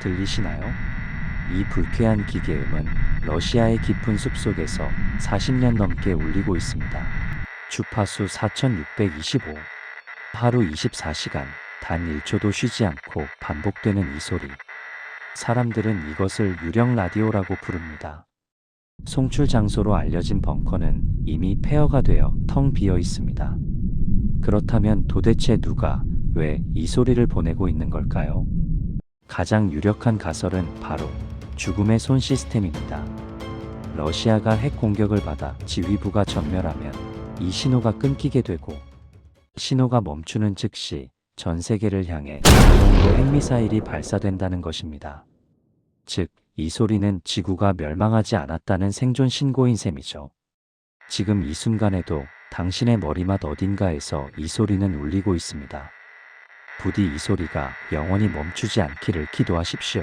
들리시나요? 이 불쾌한 기계음은 러시아의 깊은 숲속에서 40년 넘게 울리고 있습니다. 주파수 4625. 하루 24시간 단 1초도 쉬지 않고 반복되는 이 소리. 사람들은 이것을 유령 라디오라고 부릅니다. 송출 장소로 알려진 벙커는 이미 폐허가 되어 텅 비어 있습니다. 그렇다면 도대체 누가 왜 이 소리를 보내고 있는 걸까요? 가장 유력한 가설은 바로 죽음의 손 시스템입니다. 러시아가 핵 공격을 받아 지휘부가 전멸하면 이 신호가 끊기게 되고 신호가 멈추는 즉시 전 세계를 향해 핵미사일이 발사된다는 것입니다. 즉, 이 소리는 지구가 멸망하지 않았다는 생존 신고인 셈이죠. 지금 이 순간에도 당신의 머리맡 어딘가에서 이 소리는 울리고 있습니다. 부디 이 소리가 영원히 멈추지 않기를 기도하십시오.